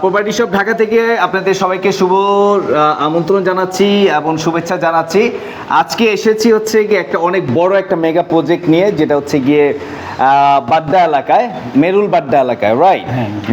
Property shop Dhaka থেকে আপনাদের সবাইকে শুভ আমন্ত্রণ জানাচ্ছি এবং শুভেচ্ছা জানাচ্ছি। আজকে এসেছি হচ্ছে গিয়ে একটা অনেক বড় একটা মেগা প্রজেক্ট নিয়ে যেটা হচ্ছে গিয়ে বাড্ডা এলাকায় মেরুল বাড্ডা এলাকায় রাইট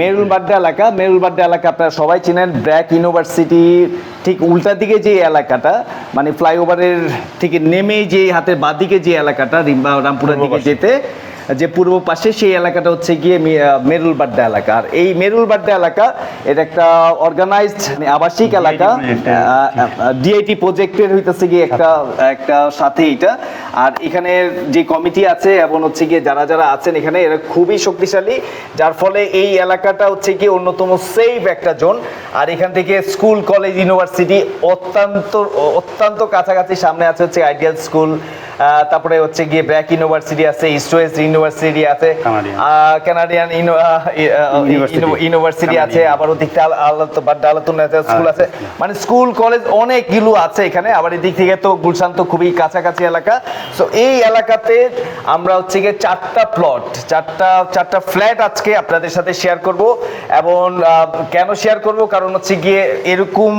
মেরুল বাড্ডা এলাকা মেরুল বাড্ডা এলাকা আপনারা সবাই চিনেন ব্র্যাক ইউনিভার্সিটি ঠিক উল্টা দিকে যে এলাকাটা মানে ফ্লাইওভারের থেকে নেমেই যে হাতের বাদিকে যে এলাকাটা রিম্বা রামপুরের দিকে যেতে যে পূর্ব পাশে সেই এলাকাটা হচ্ছে গিয়ে মি- আহ, মেরুল বাড্ডা এলাকা। আর এই মেরুল বাড্ডা এলাকা এটা একটা অর্গানাইজড আবাসিক এলাকা। ডিআইটি প্রজেক্টের হইতেছে গিয়ে একটা একটা সাথে এটা আর এখানের যে কমিটি আছে এবং হচ্ছে গিয়ে যারা যারা আছেন এখানে এরা খুবই শক্তিশালী। যার ফলে এই এলাকাটা হচ্ছে গিয়ে অন্যতম সেফ একটা জোন আর এখান থেকে স্কুল কলেজ ইউনিভার্সিটি অত্যন্ত অত্যন্ত কাছাকাছি সামনে আছে হচ্ছে আইডিয়াল স্কুল তারপরে হচ্ছে গিয়ে ব্র্যাক ইউনিভার্সিটি আছে ইস্ট ওয়েস্ট ইউনিভার্সিটি আছে কানাডিয়ান। ইউনিভার্সিটি আছে। আবার ওদিকটা ডালাতুন স্কুল আছে। মানে স্কুল কলেজ অনেকগুলো আছে এখানে আবার এদিক থেকে তো গুলশান তো খুবই কাছাকাছি এলাকা। সো এই এলাকাতে আমরা হচ্ছে গিয়ে চারটা প্লট চারটা চারটা ফ্ল্যাট আজকে আপনাদের সাথে শেয়ার করব এবং কেন শেয়ার করব? কারণ হচ্ছে গিয়ে এরকম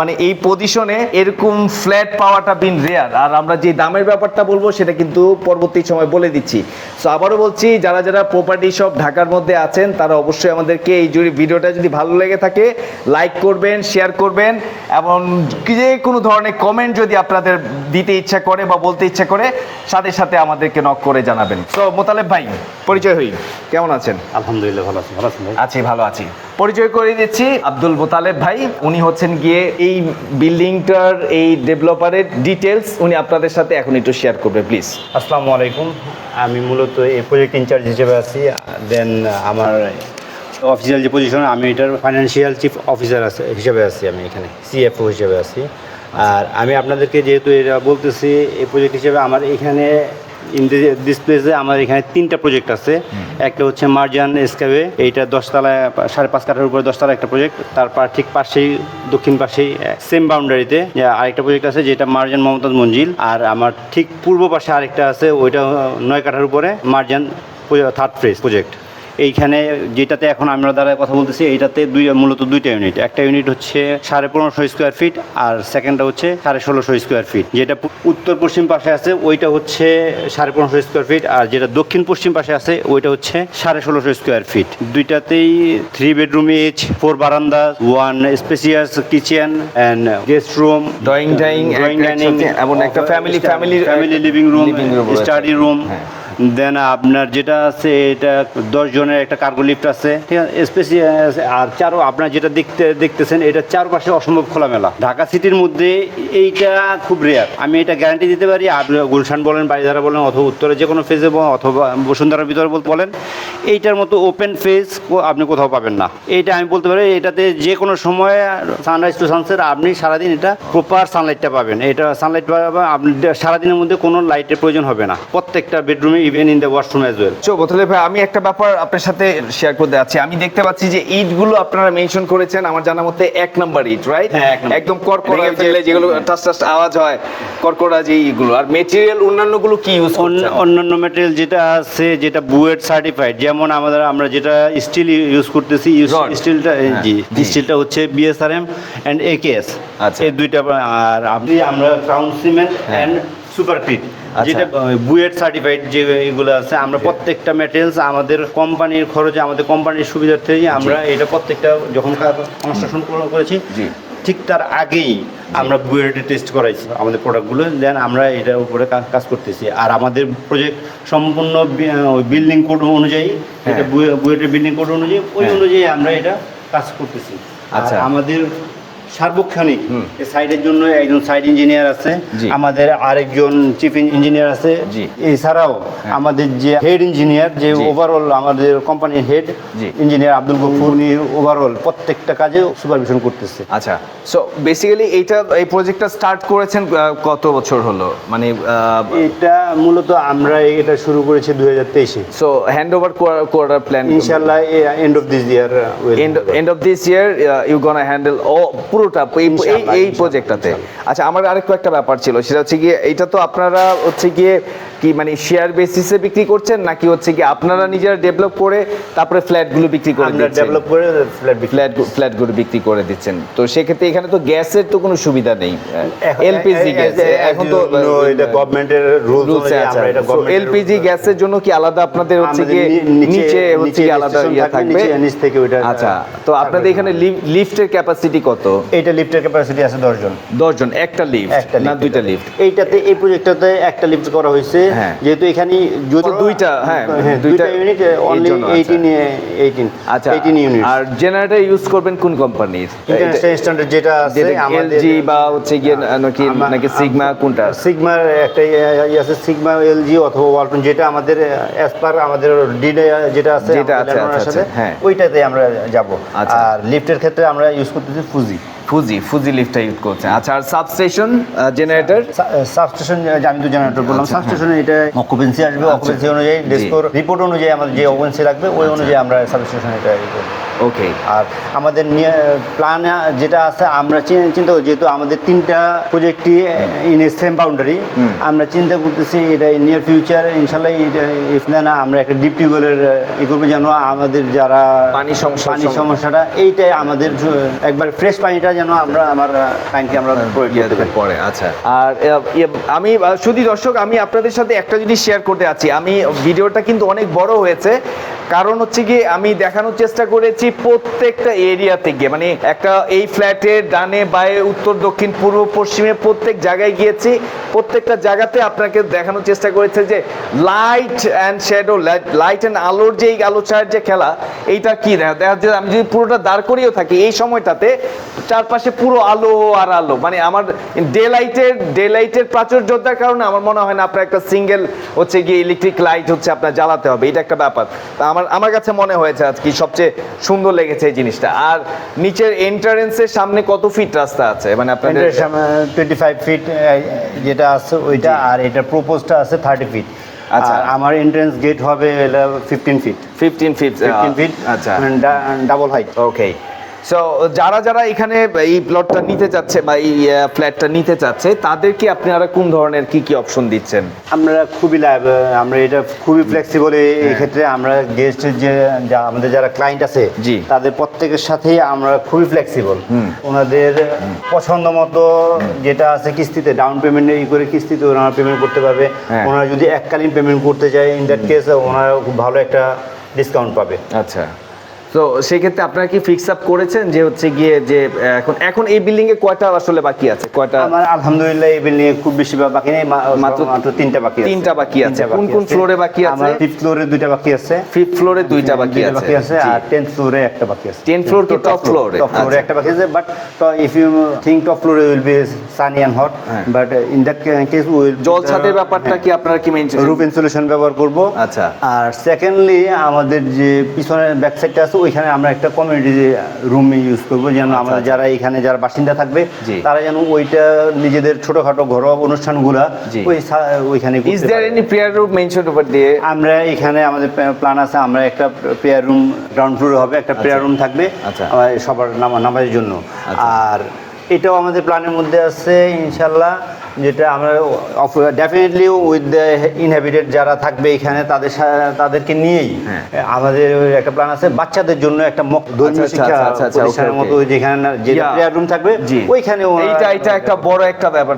মানে এই পজিশনে এরকম ফ্ল্যাট পাওয়াটা বিন রেয়ার আর আমরা যে দামের ব্যাপারটা বলব সেটা কিন্তু পরবর্তী সময় বলে দিচ্ছি। সো আবারও বলছি যারা যারা প্রপার্টি সব ঢাকার মধ্যে আছেন তারা অবশ্যই আমাদেরকে এই জুড়ে ভিডিওটা যদি ভালো লেগে থাকে লাইক করবেন শেয়ার করবেন এবং যে কোনো ধরনের কমেন্ট যদি আপনাদের দিতে ইচ্ছা করে বা বলতে ইচ্ছা করে সাথে সাথে আমাদেরকে নক করে জানাবেন। সো মোতালেব ভাই পরিচয় হই। কেমন আছেন? আলহামদুলিল্লাহ ভালো আছি। ভালো আছেন আছি ভালো আছি। পরিচয় করে দিচ্ছি আব্দুল মোতালেব ভাই। উনি হচ্ছেন গিয়ে এই বিল্ডিংটার এই ডেভেলপারের ডিটেলস উনি আপনাদের সাথে এখন একটু শেয়ার করবে প্লিজ আসসালামু আলাইকুম। আমি মূলত এই প্রজেক্ট ইনচার্জ হিসেবে আছি দেন আমার অফিসিয়াল যে পজিশন আমি এটার ফাইন্যান্সিয়াল চিফ অফিসার আছে, হিসেবে আছি আমি এখানে সিএফও হিসেবে আছি। আর আমি আপনাদেরকে যেহেতু এটা বলতেছি, এই প্রজেক্ট হিসেবে আমার এখানে ইন ডিসপ্লেসে আমার এখানে তিনটা প্রজেক্ট আছে। একটা হচ্ছে মার্জান এসকাবে এইটা দশতলায় সাড়ে পাঁচ কাঠার উপরে দশতলা একটা প্রজেক্ট তারপর ঠিক পাশেই দক্ষিণ পাশেই সেম বাউন্ডারিতে আরেকটা প্রজেক্ট আছে যেটা মার্জান মমতাজ মঞ্জিল আর আমার ঠিক পূর্ব পাশে আরেকটা আছে ওইটা নয় কাঠার উপরে মার্জান থার্ড ফ্রেজ প্রজেক্ট এইখানে যেটাতে এখন আমরা দ্বারা কথা বলতেছি এইটাতে দুই মূলত দুইটা ইউনিট একটা ইউনিট হচ্ছে সাড়ে পনেরোশো স্কোয়ার ফিট আর সেকেন্ডটা হচ্ছে সাড়ে ষোলোশো স্কোয়ার ফিট যেটা উত্তর পশ্চিম পাশে আছে ওইটা হচ্ছে সাড়ে পনেরোশো স্কোয়ার ফিট আর যেটা দক্ষিণ পশ্চিম পাশে আছে ওইটা হচ্ছে সাড়ে ষোলোশো স্কোয়ার ফিট দুইটাতেই থ্রি বেডরুম এইচ ফোর বারান্দা one spacious kitchen and guest room drawing dying drawing dining এবং একটা family family family living room study room then আপনার যেটা আছে, এটা দশ জনের একটা কার্গো লিফট আছে, ঠিক আছে? স্পেশিয়াল আর চারো, আপনার যেটা দেখতে, দেখতেছেন, এটা চারপাশে অসম্ভব খোলামেলা। ঢাকা সিটির মধ্যে এইটা খুব রেয়ার আমি এটা গ্যারান্টি দিতে পারি আপনি গুলশান বলেন বাড়িধারা বলেন, অথবা উত্তরে যে কোনো ফেজে অথবা বসুন্ধরার ভিতরে বলেন, এইটার মতো ওপেন ফেজ আপনি কোথাও পাবেন না। এইটা আমি বলতে পারি, এটাতে যে কোনো সময় সানরাইজ টু সানসেট আপনি সারাদিন এটা প্রপার সানলাইটটা পাবেন। এটা সানলাইট আপনি সারাদিনের মধ্যে কোনো লাইটের প্রয়োজন হবে না। প্রত্যেকটা বেডরুমে even in the washroom as well চো বোতলে ভাই আমি একটা ব্যাপার আপনার সাথে শেয়ার করতে যাচ্ছি আমি দেখতে পাচ্ছি যে ইটগুলো আপনারা মেনশন করেছেন আমার জানা মতে এক নাম্বার ইট রাইট। একদম যে- ফেললে যেগুলো টাস টাস আওয়াজ হয় কর্কড়া যে ইগুলো আর মেটেরিয়াল অন্যান্যগুলো কি ইউজ করছেন অন্যান্য ম্যাটেরিয়াল যেটা আছে যেটা বুয়েট সার্টিফাইড যেমন আমাদের আমরা যেটা স্টিল ইউজ করতেছি। স্টিলটা হ্যাঁ, জি। স্টিলটা হচ্ছে বিএসআরএম অ্যান্ড একেএস আচ্ছা। এই দুইটা আর আপনি আমরা Crown cement and Supercrete আচ্ছা। যেটা বুয়েট সার্টিফাইড যে এগুলো আছে আমরা প্রত্যেকটা ম্যাটেরিয়ালস আমাদের কোম্পানির খরচে আমাদের কোম্পানির সুবিধার্থেই আমরা এটা প্রত্যেকটা যখন কনস্ট্রাকশন করেছি ঠিক তার আগেই আমরা বুয়েটে টেস্ট করাইছি আমাদের প্রোডাক্টগুলো দেন আমরা এটার উপরে কাজ করতেছি। আর আমাদের প্রজেক্ট সম্পূর্ণ বিল্ডিং কোড অনুযায়ী এটা হ্যাঁ। বুয়েটের বিল্ডিং কোড অনুযায়ী ওই হ্যাঁ। অনুযায়ী আমরা এটা কাজ করতেছি। আচ্ছা। আচ্ছা। আমাদের সার্বক্ষণিক। সাইডের জন্য একজন সাইড ইঞ্জিনিয়ার আছে। আমাদের আরেকজন চিফ ইঞ্জিনিয়ার আছে। এছাড়াও আমাদের যে হেড ইঞ্জিনিয়ার যে ওভারঅল আমাদের কোম্পানির হেড। ইঞ্জিনিয়ার আব্দুল গফুর উনি ওভারঅল প্রত্যেকটা কাজে সুপারভিশন করতেছে আচ্ছা সো বেসিক্যালি এইটা এই প্রজেক্টটা স্টার্ট করেছেন কত বছর হলো মানে এটা মূলত আমরা এটা শুরু করেছি দুই হাজার তেইশে সো হ্যান্ড ওভার করার প্ল্যান ইনশাল্লাহ end of this year of this year uh, you gonna handle all পুরোটা এই- এই প্রজেক্টটাতে আচ্ছা আমার আরেকটু একটা ব্যাপার ছিল সেটা হচ্ছে গিয়ে এটা তো আপনারা হচ্ছে গিয়ে কি মানে শেয়ার বেসিসে বিক্রি করছেন নাকি হচ্ছে কি আপনারা নিজেরা ডেভেলপ করে তারপরে ফ্ল্যাটগুলো বিক্রি করে দিচ্ছেন? ডেভেলপ করে ফ্ল্যাট ফ্ল্যাট ফ্ল্যাটগুলো বিক্রি করে দিচ্ছেন। তো সেক্ষেত্রে এখানে তো গ্যাসের তো কোনো সুবিধা নেই। এলপিজি গ্যাস এখন তো এটা গভর্নমেন্টের রুলস অনুযায়ী আমরা এটা এলপিজি গ্যাসের জন্য কি আলাদা আপনাদের হচ্ছে গিয়ে নিচে- হচ্ছে কি আলাদা ইয়ে থাকবে, নিচে- থেকে আচ্ছা তো আপনাদের এখানে লিফটের ক্যাপাসিটি কত? এটা লিফটের ক্যাপাসিটি আছে 10 জন দশ জন একটা লিফট না দুইটা। লিফট এইটাতে এই প্রজেক্টটাতে একটা লিফট করা হয়েছে হ্যাঁ। যেহেতু এখানে যদি দুইটা, হ্যাঁ, হ্যাঁ দুইটা ইউনিট অনলি জন্য, আচ্ছা। 18 18 আচ্ছা 18 ইউনিট আর জেনারেটর ইউজ করবেন কোন কোম্পানির ইন্টারন্যাশনাল স্ট্যান্ডার্ড যেটা আছে আমাদের এলজি বা হচ্ছে গিয়ে নাকি নাকি সিগমা কোনটা সিগমার একটা ইয়ে আছে সিগমা এলজি অথবা ওয়ালটন যেটা আমাদের অ্যাজ পার আমাদের ডিডে যেটা আছে যেটা আছে, আচ্ছা, আচ্ছা, হ্যাঁ। ওইটাতে আমরা যাব আচ্ছা। আর লিফটের ক্ষেত্রে আমরা ইউজ করতেছি ফুজি ফুজি ফুজি লিফটটা ইউজ করছেন আচ্ছা আর সাবস্টেশন জেনারেটর সাবস্টেশন আমি তো জেনারেটর বললাম সাবস্টেশন সাবস্টেশনে এটা অকুপেন্সি আসবে অকুপেন্সি অনুযায়ী ডেস্কোর রিপোর্ট অনুযায়ী আমাদের যে অকুপেন্সি লাগবে ওই অনুযায়ী আমরা সাবস্টেশন এটা ইয়ে করব। ওকে আর আমাদের প্ল্যান যেটা আছে আমরা চিন্তা যেহেতু আমাদের তিনটা প্রজেক্টই ইন সেম বাউন্ডারি আমরা চিন্তা করতেছি এটা নিয়ার ফিউচার ইনশাল্লাহ ইফ না আমরা একটা ডিপ টিউবওয়েলের ই করব যেন আমাদের যারা পানি সমস্যা- পানির সমস্যাটা এইটাই আমাদের একবার ফ্রেশ পানিটা যেন আমরা আমার ট্যাঙ্কে আমরা প্রয়োগ পরে। আচ্ছা। আর ইয়ে, আমি শুধু দর্শক আমি আপনাদের সাথে একটা জিনিস শেয়ার করতে আছি আমি ভিডিওটা কিন্তু অনেক বড় হয়েছে। কারণ হচ্ছে কি আমি দেখানোর চেষ্টা করেছি প্রত্যেকটা এরিয়াতে গিয়ে মানে একটা এই ফ্ল্যাটের ডানে বায়ে উত্তর, দক্ষিণ, পূর্ব, পশ্চিমে প্রত্যেক জায়গায় গিয়েছি। প্রত্যেকটা জায়গাতে আপনাকে দেখানোর চেষ্টা করেছে যে light and shadow light and আলোর যে আলো ছায়ার যে খেলা, এইটা কি? দেখা যাচ্ছে আমি যদি পুরোটা দাঁড় করিয়েও থাকি, এই সময়টাতে চারপাশে পুরো আলো আর আলো। মানে আমার ডে লাইটের ডে লাইটের প্রাচুর্যতার কারণে আমার মনে হয় না আপনার একটা সিঙ্গেল হচ্ছে গিয়ে ইলেকট্রিক লাইট হচ্ছে আপনার জ্বালাতে হবে। এটা একটা ব্যাপার। আমার আমার কাছে মনে হয়েছে আজকে সবচেয়ে সুন্দর লেগেছে এই জিনিসটা। আর নিচের এন্ট্রান্সের সামনে কত ফিট রাস্তা আছে? মানে আপনাদের টোয়েন্টি ফাইভ ফিট যেটা আছে ওইটা আর এটা প্রপোজটা আছে থার্টি ফিট আচ্ছা। আমার এন্ট্রেন্স গেট হবে fifteen feet fifteen feet fifteen feet আচ্ছা। ডাবল হাইট ওকে সো যারা যারা এখানে এই প্লটটা নিতে চাচ্ছে বা এই ফ্ল্যাটটা নিতে চাচ্ছে তাদেরকে আপনারা কোন ধরনের কি কি অপশন দিচ্ছেন? আমরা খুবই লাভ আমরা এটা খুবই ফ্লেক্সিবল এই হ্যাঁ। ক্ষেত্রে আমরা গেস্টের যে আমাদের যারা ক্লায়েন্ট আছে জি। তাদের প্রত্যেকের সাথেই আমরা খুবই ফ্লেক্সিবল ওনাদের পছন্দ মতো যেটা আছে কিস্তিতে ডাউন পেমেন্ট ই করে কিস্তিতে ওনারা পেমেন্ট করতে পারবে। হ্যাঁ। ওনারা যদি এককালীন পেমেন্ট করতে চায় ইন দ্যাট কেস ওনারা খুব ভালো একটা ডিসকাউন্ট পাবে। আচ্ছা। তো সেক্ষেত্রে আপনারা কি ফিক্স আপ করেছেন যে হচ্ছে গিয়ে যে এখন এখন এই বিল্ডিং এ কয়টা আসলে বাকি আছে কয়টা আমার আলহামদুলিল্লাহ এই বিল্ডিং এ খুব বেশি বাকি নেই মাত্র মাত্র তিনটা বাকি আছে তিনটা বাকি আছে। কোন কোন ফ্লোরে বাকি আছে? আমার ফিফথ ফ্লোরে দুইটা বাকি আছে ফিফথ ফ্লোরে দুইটা বাকি আছে বাকি আছে আর টেন্থ ফ্লোরে একটা বাকি আছে 10th floor কি floor এ? টপ ফ্লোরে। একটা বাকি আছে বাট তো ইফ ইউ থিঙ্ক টপ ফ্লোরে will be sunny and hot হ্যাঁ। But in that case will জল ছাদের ব্যাপারটা কি আপনারা কি মেনটেন রুফ ইনসুলেশন ব্যবহার করব আচ্ছা। আর সেকেন্ডলি আমাদের যে পিছনের ব্যাক সাইডটা আছে ওইখানে আমরা একটা কমিউনিটি রুম ইউজ করব যেন আমাদের আচ্ছা। যারা এখানে যারা বাসিন্দা থাকবে তারা যেন ওইটা নিজেদের ছোটখাটো ঘরোয়া অনুষ্ঠানগুলা। ওই ওইখানে is there any prayer room over দিয়ে আমরা এখানে আমাদের প্ল্যান আছে আমরা একটা প্রেয়ার রুম গ্রাউন্ড ফ্লোরে হবে একটা প্রেয়ার রুম থাকবে আচ্ছা। সবার নামা নামাজের জন্য আচ্ছা। আর এটাও আমাদের প্ল্যানের মধ্যে আছে ইনশাল্লাহ যেটা আমরা ডেফিনেটলি উইথ দ্য ইনহ্যাবিটেড যারা থাকবে এখানে তাদের তাদেরকে নিয়েই হ্যাঁ। আমাদের একটা প্ল্যান আছে বাচ্চাদের জন্য একটা মক- ধর্মীয় আচ্ছা, শিক্ষা আচ্ছা, আচ্ছা, আচ্ছা, প্রতিষ্ঠানের মতো যেখানে যেটা প্রেয়ার রুম থাকবে ওইখানে এইটা এটা একটা বড় একটা ব্যাপার।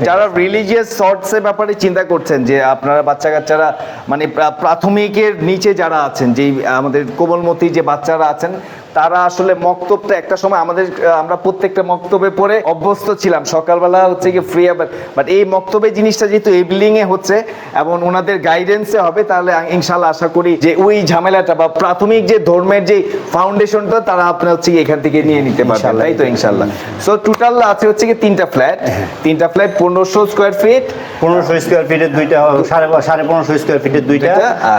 যারা রিলিজিয়াস শর্টস এর ব্যাপারে চিন্তা করছেন যে আপনারা বাচ্চা কাচ্চারা মানে প্রাথমিকের নিচে যারা আছেন যে আমাদের কোমলমতি যে বাচ্চারা আছেন তারা আসলে মক্তবটা একটা সময় আমাদের আমরা প্রত্যেকটা মক্তবে পড়ে অভ্যস্ত ছিলাম। সকালবেলা হচ্ছে কি ফ্রি আবার বাট এই মক্তবে জিনিসটা যেহেতু এই এ হচ্ছে এবং ওনাদের গাইডেন্সে হবে তাহলে ইনশাল্লাহ আশা করি যে ওই ঝামেলাটা বা প্রাথমিক যে ধর্মের যে ফাউন্ডেশনটা তারা আপনার হচ্ছে এখান থেকে নিয়ে নিতে পারবেন তাই তো ইনশাল্লাহ সো টোটাল আছে হচ্ছে কি তিনটা ফ্ল্যাট হ্যাঁ। তিনটা ফ্ল্যাট পনেরোশো স্কোয়ার ফিট পনেরোশো স্কোয়ার ফিটের দুইটা সাড়ে সাড়ে পনেরোশো স্কোয়ার ফিটের দুইটা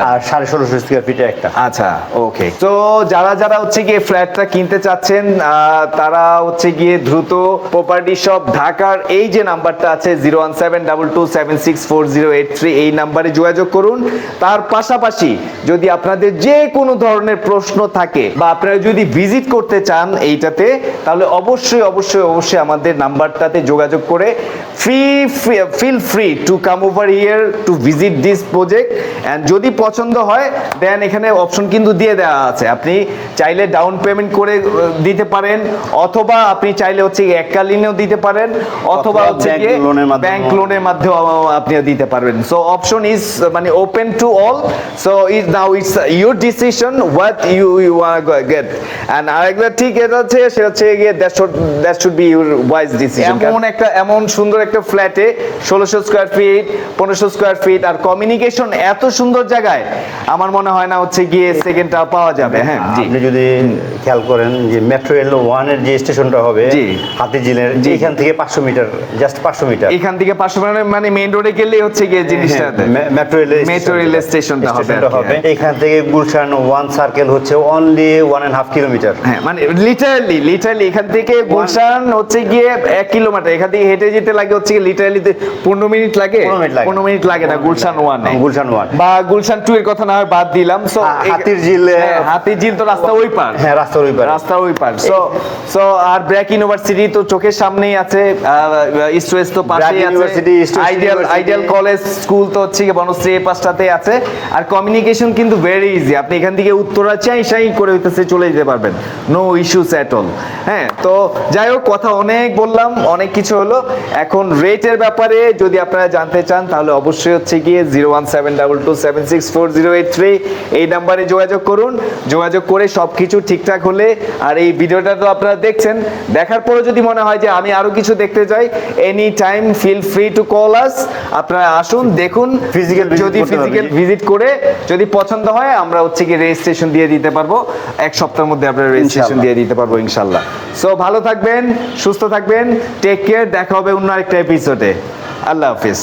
আর- সাড়ে ষোলোশো স্কোয়ার ফিটের একটা। আচ্ছা ওকে তো যারা যারা হচ্ছে গিয়ে ফ্ল্যাটটা কিনতে চাচ্ছেন তারা হচ্ছে গিয়ে দ্রুত প্রপার্টি শপ ঢাকার এই যে নাম্বারটা আছে আছে zero one seven double two seven six four zero eight three এই নাম্বারে যোগাযোগ করুন। তার পাশাপাশি যদি আপনাদের যে কোনো ধরনের প্রশ্ন থাকে বা আপনারা যদি ভিজিট করতে চান এইটাতে তাহলে অবশ্যই অবশ্যই অবশ্যই আমাদের নাম্বারটাতে যোগাযোগ করে free feel free to come over here to visit this project and যদি পছন্দ হয় দেন এখানে অপশন কিন্তু দিয়ে দেওয়া আছে। আপনি চাইলে ডাউন পেমেন্ট করে দিতে পারেন অথবা আপনি চাইলে হচ্ছে এককালীনও দিতে পারেন অথবা অথবা হচ্ছে এর মাধ্যমেও- ব্যাংক লোনের মাধ্যমে আপনি দিতে পারবেন। সো অপশন ইজ মানে open to all so is now it's your decision what you you are get and আরেকটা ঠিক এটা হচ্ছে সেটা হচ্ছে গিয়ে that should that should be your wise decision এমন একটা এমন সুন্দর একটা ফ্ল্যাটে ষোলোশো স্কোয়ার ফিট পনেরোশো স্কোয়ার ফিট আর কমিউনিকেশন এত সুন্দর জায়গায় আমার মনে হয় না হচ্ছে গিয়ে সেকেন্ডটা পাওয়া যাবে। হ্যাঁ আপনি যদি খেয়াল করেন যে মেট্রো রেল ওয়ানের যে স্টেশনটা হবে। হাতিঝিলের। এখান থেকে পাঁচশো মিটার জাস্ট পাঁচশো মিটার এখান থেকে পাঁচশো মানে মেইন রোডে গেলেই হচ্ছে গিয়ে জিনিসটা মেট্রো রেল মেট্রো রেল স্টেশনটা হবে হবে। হ্যাঁ। এখান থেকে গুলশান ওয়ান সার্কেল হচ্ছে only one and half kilometer হ্যাঁ মানে লিটারালি লিটারালি এখান থেকে গুলশান হচ্ছে গিয়ে এক কিলোমিটার এখান থেকে হেঁটে যেতে লাগে হচ্ছে লিটারালি পনেরো মিনিট লাগে? 15 মিনিট লাগে। পনেরো মিনিট লাগে না গুলশান ওয়ান গুলশান ওয়ান বা গুলশান টু এর কথা না হয় বাদ দিলাম। সো হাতির ঝিল, হাতির ঝিল তো রাস্তা ওই পার। হ্যাঁ রাস্তার ওই পারে। রাস্তা ওই পার। সো সো আর ব্র্যাক ইউনিভার্সিটি তো চোখের সামনেই আছে ইস্ট ওয়েস্ট তো পাশেই আছে University, ideal ideal college school তো হচ্ছে বনশ্রী এই পাশটাতে আছে। আর কমিউনিকেশন কিন্তু ভেরি ইজি আপনি এখান থেকে উত্তরা চাই চাই করে হইতেছে চলে যেতে পারবেন। নো ইস্যুস অ্যাট অল হ্যাঁ তো যাই হোক কথা অনেক বললাম অনেক কিছু হলো। এখন রেটের ব্যাপারে যদি আপনারা জানতে চান তাহলে অবশ্যই হচ্ছে গিয়ে zero one seven double two seven six four zero eight three এই নাম্বারে যোগাযোগ করুন। যোগাযোগ করে সব কিছু ঠিকঠাক হলে আর এই ভিডিওটা তো আপনারা দেখছেন। দেখার পরে যদি মনে হয় যে আমি আরও কিছু দেখতে চাই any time feel free to call us আপনারা আসুন দেখুন। ফিজিক্যাল যদি ফিজিক্যাল ভিজিট করে যদি পছন্দ হয় আমরা হচ্ছে কি রেজিস্ট্রেশন দিয়ে দিতে পারব। এক সপ্তাহের মধ্যে আপনারা রেজিস্ট্রেশন দিয়ে দিতে পারব ইনশাল্লাহ সো ভালো থাকবেন সুস্থ থাকবেন টেক কেয়ার দেখা হবে অন্য আরেকটা এপিসোডে আল্লাহ হাফিজ।